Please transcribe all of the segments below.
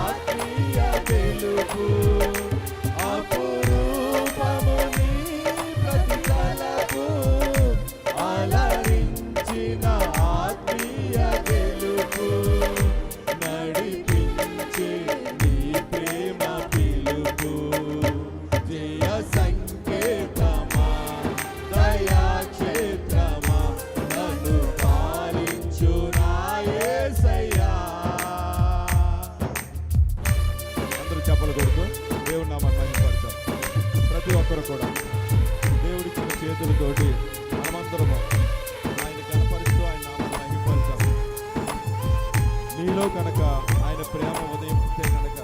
ఆత్మీయ వెలుగు ఒక్కరు కూడా దేవుడిచ్చిన చేతులతోటి మనమందరము ఆయన కనపరుస్తూ ఆయన నామాన్ని మహిమపడతాం నీలో కనుక ఆయన ప్రేమ ఉదయిస్తే కనుక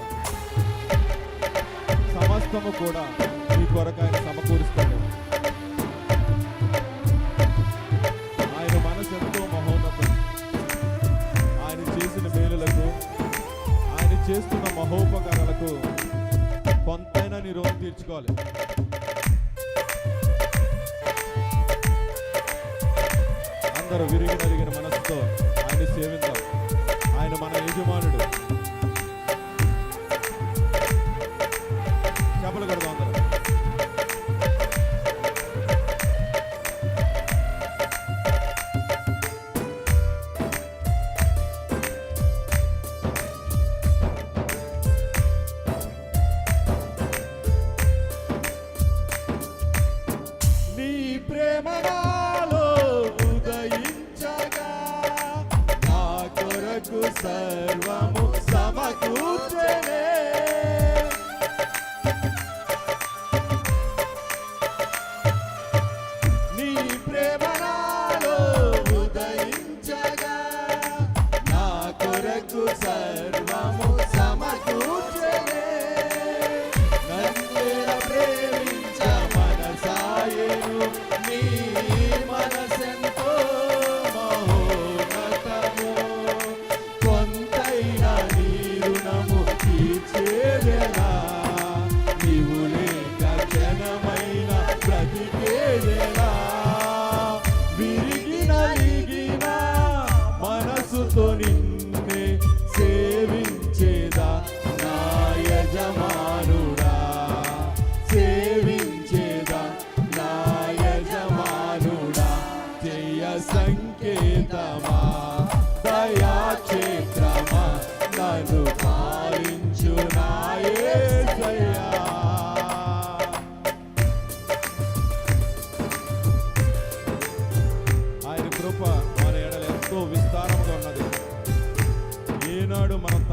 సమస్తము కూడా నీ కొరకు ఆయన సమకూరుస్తాడు. ఆయన మనసు ఎంతో మహోన్నతం. ఆయన చేసిన మేలులకు ఆయన చేస్తున్న మహోపకారాలకు కొంతైనా నీ రోజు తీర్చుకోవాలి. అందరూ విరిగి నలిగిన మనసుతో ఆయన సేవిద్దాం. ఆయన మన యజమానుడు. చెప్పలు కడదాం అందరూ. ప్రేమగా కొరకు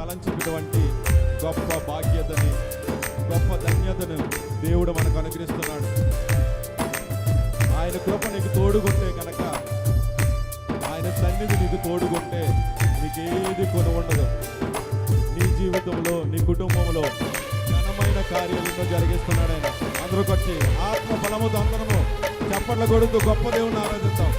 తలంచినటువంటి గొప్ప భాగ్యతని గొప్ప ధన్యతను దేవుడు మనకు అనుగ్రహిస్తున్నాడు. ఆయన కృప నీకు తోడుకుంటే కనుక ఆయన సన్నిధి నీకు తోడుకుంటే నీకేది కొని ఉండదు. నీ జీవితంలో నీ కుటుంబంలో ఘనమైన కార్యాలను జరిగిస్తున్నాడు ఆయన. అందరూ వచ్చి ఆత్మ బలము అందరము చప్పట్ల కొడుతూ గొప్ప దేవుని ఆరాధిస్తాం.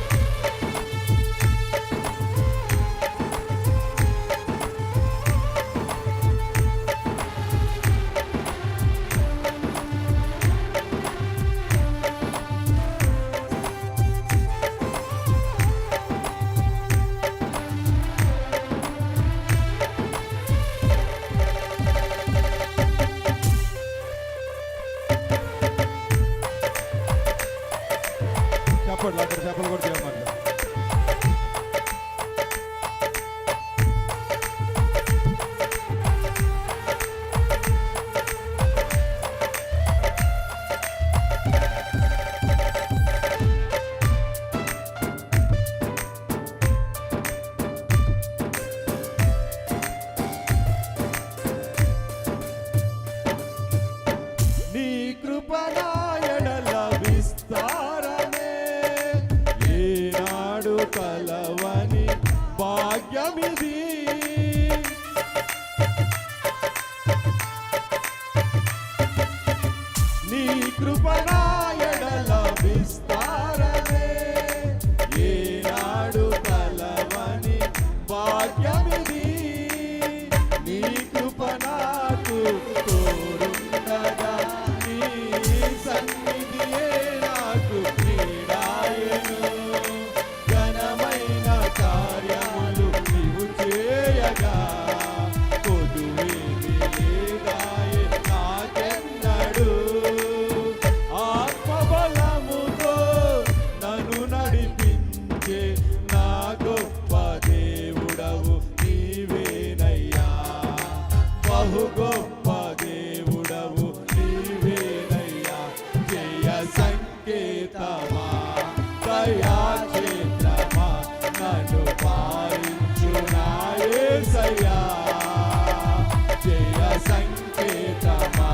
సంకేతమా?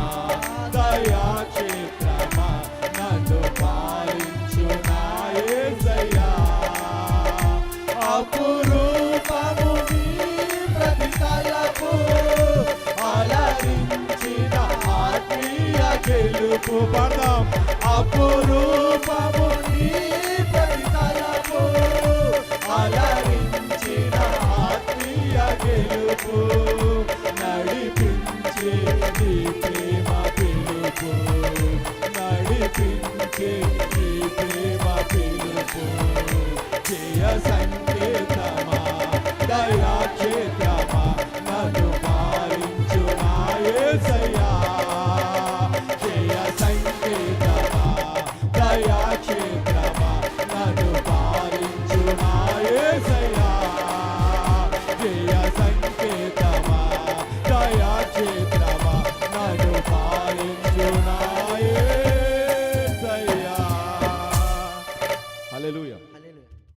దయా క్షేత్రమా నన్ను పాలించునాయేసయ్యా అపురూపము నీ అలరించిన ఆత్మీయ గెలుపు పదం. అపురూపము నీ అలరించిన ఆత్మీయ గెలుపు నడిపించే నీ ప్రేమ పిలుపు నడిపించే ప్రేమ పిలుపు జయ సంకేతమా దయాక్షేత్ర